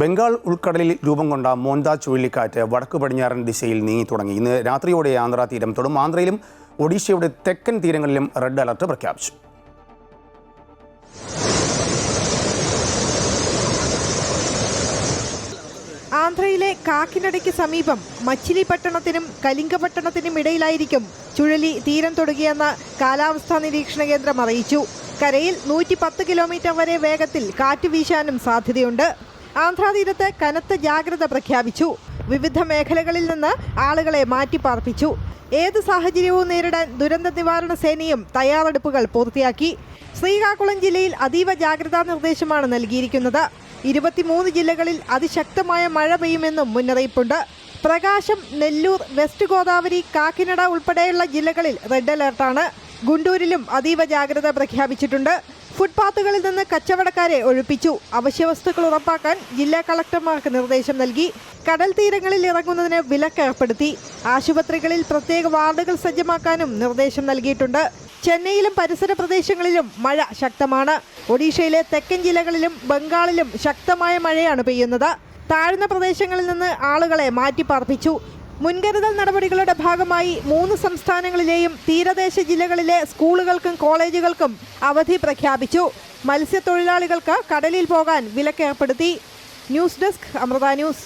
ബംഗാൾ ഉൾക്കടലിൽ രൂപം കൊണ്ട മോന്ത ചുഴലിക്കാറ്റ് വടക്കു പടിഞ്ഞാറൻ ദിശയിൽ നീങ്ങി തുടങ്ങി. ഇന്ന് രാത്രിയോടെ ആന്ധ്ര തീരം തൊടും. ആന്ധ്രയിലും ഒഡീഷയുടെ തെക്കൻ തീരങ്ങളിലും റെഡ് അലർട്ട് പ്രഖ്യാപിച്ചു. ആന്ധ്രയിലെ കാക്കിനടയ്ക്ക് സമീപം മച്ചിലി മച്ചിലിപട്ടണത്തിനും കലിംഗപട്ടണത്തിനും ഇടയിലായിരിക്കും ചുഴലി തീരം തൊടുകയെന്ന് കാലാവസ്ഥാ നിരീക്ഷണ കേന്ദ്രം അറിയിച്ചു. കരയിൽ നൂറ്റി പത്ത് കിലോമീറ്റർ വരെ വേഗത്തിൽ കാറ്റ് വീശാനും സാധ്യതയുണ്ട്. ആന്ധ്രാ തീരത്ത് കനത്ത ജാഗ്രത പ്രഖ്യാപിച്ചു. വിവിധ മേഖലകളിൽ നിന്ന് ആളുകളെ മാറ്റിപ്പാർപ്പിച്ചു. ഏത് സാഹചര്യവും നേരിടാൻ ദുരന്ത നിവാരണ സേനയും തയ്യാറെടുപ്പുകൾ പൂർത്തിയാക്കി. ശ്രീകാകുളം ജില്ലയിൽ അതീവ ജാഗ്രതാ നിർദ്ദേശമാണ് നൽകിയിരിക്കുന്നത്. ഇരുപത്തിമൂന്ന് ജില്ലകളിൽ അതിശക്തമായ മഴ പെയ്യുമെന്നും മുന്നറിയിപ്പുണ്ട്. പ്രകാശം നെല്ലൂർ വെസ്റ്റ് ഗോദാവരി കാക്കിനട ഉൾപ്പെടെയുള്ള ജില്ലകളിൽ റെഡ് അലർട്ടാണ്. ഗുണ്ടൂരിലും അതീവ ജാഗ്രത പ്രഖ്യാപിച്ചിട്ടുണ്ട്. ഫുട്പാത്തുകളിൽ നിന്ന് കച്ചവടക്കാരെ ഒഴിപ്പിച്ചു. അവശ്യവസ്തുക്കൾ ഉറപ്പാക്കാൻ ജില്ലാ കളക്ടർമാർക്ക് നിർദ്ദേശം നൽകി. കടൽ തീരങ്ങളിൽ ഇറങ്ങുന്നതിന് വിലക്ക് ഏർപ്പെടുത്തി. ആശുപത്രികളിൽ പ്രത്യേക വാർഡുകൾ സജ്ജമാക്കാനും നിർദ്ദേശം നൽകിയിട്ടുണ്ട്. ചെന്നൈയിലും പരിസര പ്രദേശങ്ങളിലും മഴ ശക്തമാണ്. ഒഡീഷയിലെ തെക്കൻ ജില്ലകളിലും ബംഗാളിലും ശക്തമായ മഴയാണ് പെയ്യുന്നത്. താഴ്ന്ന പ്രദേശങ്ങളിൽ നിന്ന് ആളുകളെ മാറ്റിപ്പാർപ്പിച്ചു. മുൻകരുതൽ നടപടികളുടെ ഭാഗമായി മൂന്ന് സംസ്ഥാനങ്ങളിലെയും തീരദേശ ജില്ലകളിലെ സ്കൂളുകൾക്കും കോളേജുകൾക്കും അവധി പ്രഖ്യാപിച്ചു. മത്സ്യത്തൊഴിലാളികൾക്ക് കടലിൽ പോകാൻ വിലക്കേർപ്പെടുത്തി. News desk Amrita news.